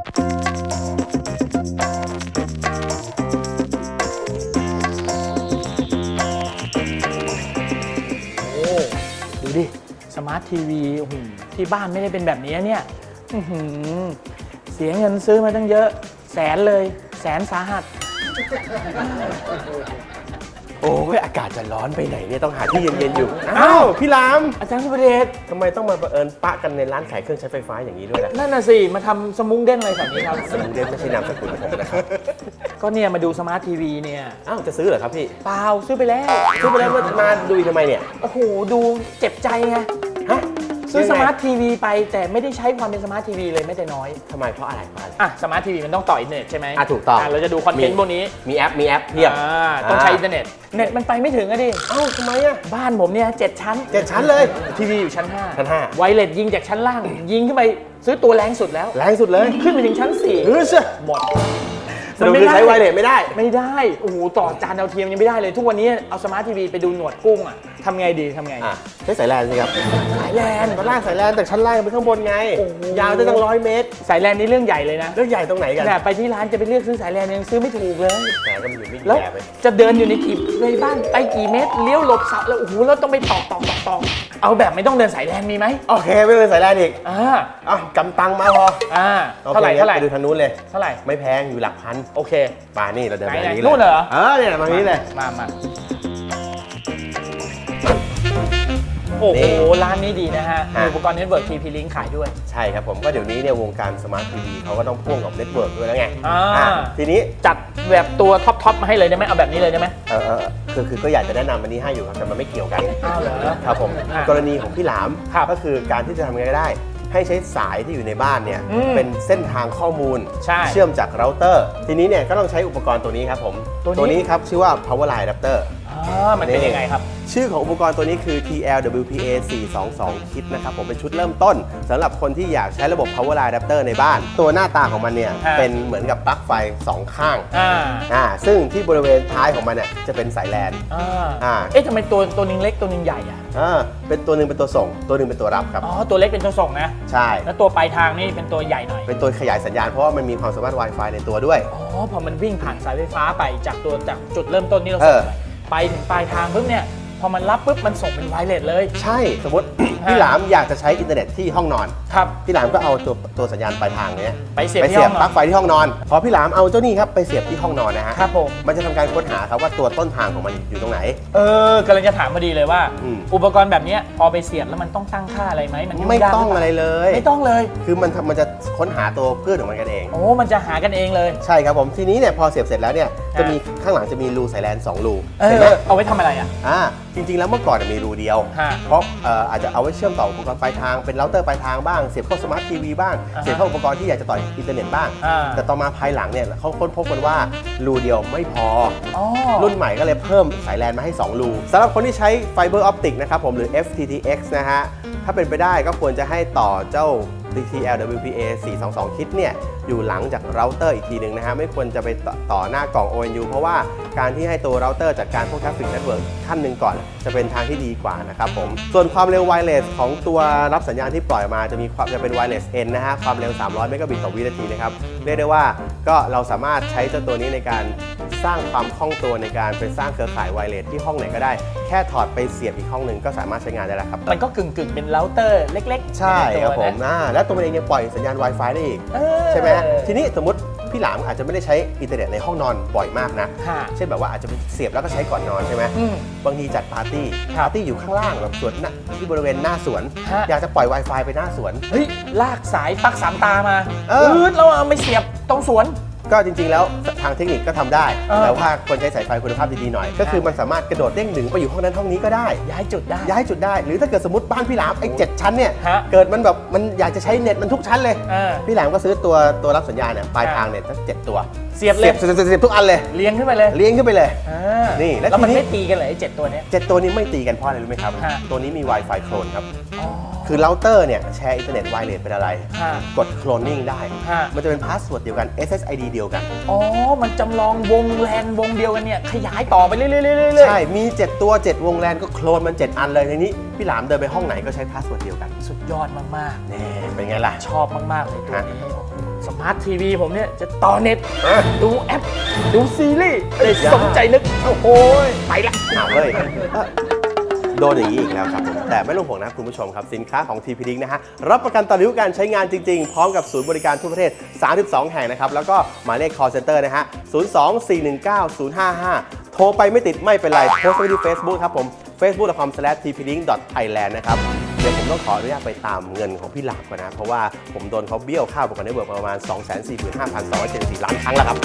โอ้ดูดิ สมาร์ททีวีที่บ้านไม่ได้เป็นแบบนี้เนี่ยอื้อหือเสียเงินซื้อมาตั้งเยอะ แสนเลย แสนสาหัส โอ้ยอากาศจะร้อนไปไหนเนี่ยต้องหาที่เย็นๆอยู่ อ้าอ้าววพี่ลาม อาจารย์สุประเดชทำไมต้องมาบังเอิญปะกันในร้านขายเครื่องใช้ไฟฟ้าอย่างนี้ด้วยล่ะนั่นน่ะสิ มาทำสมุงเด้นอะไรแบบนี้ครับ สมุนเด่นไม่ใช่นามสกุลผมนะครับก็เนี่ยมาดูสมาร์ททีวีเนี่ย อ้าว จะซื้อเหรอครับพี่ เปล่าซื้อไปแล้ว ซื้อไปแล้วมามาดูอีกทำไมเนี่ย โอ้โห ดูเจ็บใจไงฮะ ซื้อสยังไงมาร์ททีวีไปแต่ไม่ได้ใช้ความเป็นสมาร์ททีวีเลยแม้แต่น้อยทำไมเพราะอะไรเพราะอะไรอะสมาร์ททีวีมันต้องต่ออินเทอร์เน็ตใช่ไหมอะถูกต้องเราจะดูคอนเทนต์พวกนี้มีแอปมีแอปเพียบอ่าต้องใช้อินเทอร์เน็ตเน็ตมันไปไม่ถึงอะดิเอ้าทำไมอะบ้านผมเนี่ยเจ็ดชั้นเจ็ดชั้นเลยทีวีอยู่ชั้น5ชั้นห้าไวเลสยิงจากชั้นล่าง ยิงขึ้นไปซื้อตัวแรงสุดแล้ว แรงสุดเลยขึ้นไปถึงชั้น4เออเชื่อหมด สรุปคือใช้ไวเลสไม่ได้ ไม่ได้โอ้โหต่อจานดาวเทียมยังไม่ได้เลย ทุกวันนี้เอาสมาร์ททีวีไปดูหนวดกุ้งอะทำไงดีทำไง อะใช้สายแลนสิครับ สายแลนตอนล่างสายแลนแต่ชั้นล่างไปข้างบนไง โอ้โห ยาวได้ตั้งร้อยเมตร สายแลนนี่เรื่องใหญ่เลยนะเรื่องใหญ่ตรงไหนกันแต่ไปที่ร้านจะไปเลือกซื้อสายแลนยังซื้อไม่ถูกเลยแต่ก็มีอยู่ไม่กี่แล้วแบบเลยจะเดินอยู่ในกี่ในบ้านไปกี่เมตรเลี้ยวหลบเสาแล้วโอ้โหแล้วต้องไปตอกตอกตอกตอก เอาแบบไม่ต้องเดินสายแลนมีไหมโอเคไม่เลยสายแลนอีกอ่าอะกำตังมาพออ่าโอคเท่าไหร่เท่าไหร่ไปดูทางนู้นเลย เท่าไหร่ไม่แพงอยู่หลักพันโอเคป่านี่เราเดินไปไหนทางนี้ไหนนู่นเหรอ เออเนี่ยตรงนี้เลย มามา โอ้โหร้านนี้ดีนะฮะมีอุปกรณ์เน็ตเวิร์กทีพีลิงขายด้วย ใช่ครับผมก็เดี๋ยวนี้เนี่ยวงการสมาร์ททีวีเขาก็ต้องพ่วงกับเน็ตเวิร์กด้วยแล้วไงอ่า อะทีนี้จัดแบบตัวท็อปทอปมาให้เลยได้ไหมเอาแบบนี้เลยได้ไหม เออเออคือคือก็อยากจะแนะนำอันนี้ให้อยู่ครับแต่มันไม่เกี่ยวกันอ้าวเหรอครับผมอะกรณีของพี่หลามครับก็คือการที่จะทำยังไงก็ได้ ให้ใช้สายที่อยู่ในบ้านเนี่ยอืมเป็นเส้นทางข้อมูล ใช่เชื่อมจากเราเตอร์ ทีนี้เนี่ยก็ต้องใช้อุปกรณ์ตัวนี้ครับผมตัวนี้นี้ครับชื่อว่า power line adapter อ่ามันเป็นยังไงครับ ชื่อของอุปกรณ์ตัวนี้คือ TLWPA 422 kit นะครับ ผมเป็นชุดเริ่มต้นสำหรับคนที่อยากใช้ระบบ power line adapter ในบ้าน ตัวหน้าตาของมันเนี่ยฮะ เป็นเหมือนกับปลั๊กไฟ 2 ข้างอ่าอ่าซึ่งที่บริเวณท้ายของมันเนี่ยจะเป็นสายแลน อ่าอ่า เอ๊ะทำไมตัวตัวหนึงเล็กตัวหนึงใหญ่อะอ่าเป็นตัวหนึ่งเป็นตัวส่ง ตัวหนึ่งเป็นตัวรับครับ อ๋อตัวเล็กเป็นตัวส่งนะ ใช่ แล้วตัวปลายทางนี่เป็นตัวใหญ่หน่อยเป็นตัวขยายสัญญาณเพราะว่ามันมีความสามารถ Wi-Fi ในตัวด้วย อ๋อพอมันวิ่งผ่านสายไฟฟ้าไปจากตัวจากจุดเริ่มต้นที่เราเอส่งอไป ไปถึงปลายทางปุ๊บเนี่ยพอมันรับปุ๊บมันส่งเป็นไวเลสเลย ใช่สมมติ พี่หลามอยากจะใช้อินเทอร์เน็ตที่ห้องนอน ครับ พี่หลามก็เอาตัวตัวสัญญาณปลายทางเนี้ยไปเสียบไปที่เสีห้ยอบงนปอลั๊นกไฟที่ห้องนอน พอพี่หลามเอาเจ้านี่ครับไปเสียบที่ห้องนอนนะฮะครับผมมันจะทำการค้นหาครับว่าตัวต้นทางของมันอยู่ตรงไหน เออกำลังจะถามพอดีเลยว่าอืมอุปกรณ์แบบเนี้ยพอไปเสียบแล้วมันต้องตั้งค่าอะไรไหมมันยุ่ไม่ยากต้องหอะไรเปาเลย ไม่ต้องเลย คือมันทำมันจะค้นหาตัวเพื่อนของมันกันเองโอ้มันจะหากันเองเลยใช่ครับผมทีนี้เนี่ยพอเสียบเสร็จแล้วเนี่ยจะฮะมีข้างหลังจะมีรูสายแลนสองรูเอเห็นอไหมเอาไว้ทำอะไรอะ อ่าจริง ๆ แล้วเมื่อก่อนมีรูเดียว ฮะเพราะเอ่ออาจจะเอาไว้เชื่อมต่ออุปกรณ์ปลายทางเป็นเราเตอร์ปลายทางบ้างเสียบเข้าสมาร์ททีวีบ้างอ่าฮะเสียบเข้าอุปกรณ์ที่อยากจะต่ออินเทอร์เน็ตบ้าง อ่า แต่ต่อมาภายหลังเนี่ยเขาค้นพบกันว่ารูเดียวไม่พอ อ๋อ รุ่นใหม่ก็เลยเพิ่มสายแลนมาให้ 2 รูสำหรับคนที่ใช้ไฟเบอร์ออปติกนะครับผมหรือ FTTX นะฮะ ถ้าเป็นไปได้ก็ควรจะให้ต่อเจ้า DTLWPA 422 คิดเนี่ย อยู่หลังจากเราเตอร์อีกทีหนึ่งนะฮะไม่ควรจะไปต่อต่อหน้ากล่อง ONU เพราะว่าการที่ให้ตัวเราเตอร์จัดการพวก Traffic Network ขั้นหนึ่งก่อน จะเป็นทางที่ดีกว่านะครับผมส่วนความเร็วไวเลสของตัวรับสัญญาณที่ปล่อยมาจะมีความจะเป็นไวเลส N นะฮะความเร็ว 300 เมกะบิตต่อวินาทีนะครับเรียกได้ว่าก็เราสามารถใช้เจ้าตัวนี้ในการสร้างความคล่องตัวในการไปสร้างเครือข่ายไวเลสที่ห้องไหนก็ได้ แค่ถอดไปเสียบอีกห้องหนึ่งก็สามารถใช้งานได้แล้วครับ มันก็กึ่งกึ่งๆเป็นเราเตอร์เล็กๆ ใช่ในครับตัวผมนะอ่าแล้วตัวมันเองยังปล่อยสัญญาณ Wi-Fi ได้อีกเออใช่ไหมฮะทีนี้สมมติพี่หลามอาจจะไม่ได้ใช้อินเทอร์เน็ตในห้องนอนบ่อยมากนะ ค่ะเช่นแบบว่าอาจจะไปเสียบแล้วก็ใช้ก่อนนอนใช่ไหมอืมบางทีจัดปาร์ตี้ครับปาร์ตี้อยู่ข้างล่างแบบสวนหน้าที่บริเวณหน้าสวน ฮะ อยากจะปล่อย Wi-Fi ไปหน้าสวน เฮ้ย ลากสายปลั๊กสามตามาเออ ดแล้วเอาไปเสียบตรงสวน ก็จริงๆแล้วทางเทคนิคก็ทำได้เออแต่ว่าควรใช้สายไฟคุณภาพดีๆหน่อย ก็คือมันสามารถกระโดดเด้งดึงไปอยู่ห้องนั้นห้องนี้ก็ได้ ย้ายจุดได้ ย้ายจุดได้ หรือถ้าเกิดสมมติบ้านพี่หลามไอ้เจ็ดชั้นเนี่ยฮะเกิดมันแบบมันอยากจะใช้เน็ตมันทุกชั้นเลยเออพี่หลามก็ซื้อตัวตัวรับสัญญาณเนี่ยปลายฮะทางเนี่ยสักเจ็ดตัว เสียบเลยเสียบเสียบเสียบทุกอันเลย เลี้ยงขึ้นไปเลยเลี้ยงขึ้นไปเลย อ่านี่แล้วแล้วมันทีนี้ ไม่ตีกันเลยไอ้เจ็ดตัวเนี้ย เจ็ดตัวนี้ไม่ตีกันเพราะอะไรรู้ไหมครับ ฮะ ตัวนี้มี Wi-Fi โคลนครับ อ๋อ คือเราเตอร์เนี่ยแชร์อินเทอร์เน็ตไวเลสเป็นอะไร ฮะกดโคลนนิ่งได้ ฮะ มันจะเป็นพาสเวิร์ดเดียวกัน SSID เดียวกัน อ๋อ มันจำลองวงแลนวงเดียวกันเนี่ย ขยายต่อไปเรื่อยๆเรื่อยๆเรื่อยๆใช่ มี 7 ตัว 7 วงแลนก็โคลนมัน 7 อันเลยทีนี้พี่หลามเดินไปห้องไหนก็ใช้พาสเวิร์ดเดียวกันสุดยอดมาก นี่เป็นไงล่ะ ๆ ชอบมากๆเลยตัวนี้โอ้โห สมาร์ททีวีผมเนี่ยจะต่อเน็ตเอ๊ะดูแอป ดูซีรีส์ได้อย่าสมใจนึก โอ้โหไปละอ้าวเฮ้ยเอ้อโดนอย่างนี้อีกแล้วครับผมแต่ไม่ต้องห่วงนะคุณผู้ชมครับ สินค้าของ TP Link นะฮะ รับประกันตลอดอายุการใช้งานจริง ๆ พร้อมกับศูนย์บริการทั่วประเทศ 32 แห่งนะครับ แล้วก็หมายเลข call center นะฮะ 024190055 โทรไปไม่ติดไม่เป็นไรโพสต์ไว้ที่ Facebook ครับผม facebook.com/tplink.thailand นะครับเี๋ยวผมต้องขออนุญาตไปตามเงินของพี่หลับก่อนนะ เพราะว่าผมโดนเขาเบี้ยวข้าประกันได้เบิกประมาณ 2 4 5 2 7 4 ล้านครั้งแล้วครับ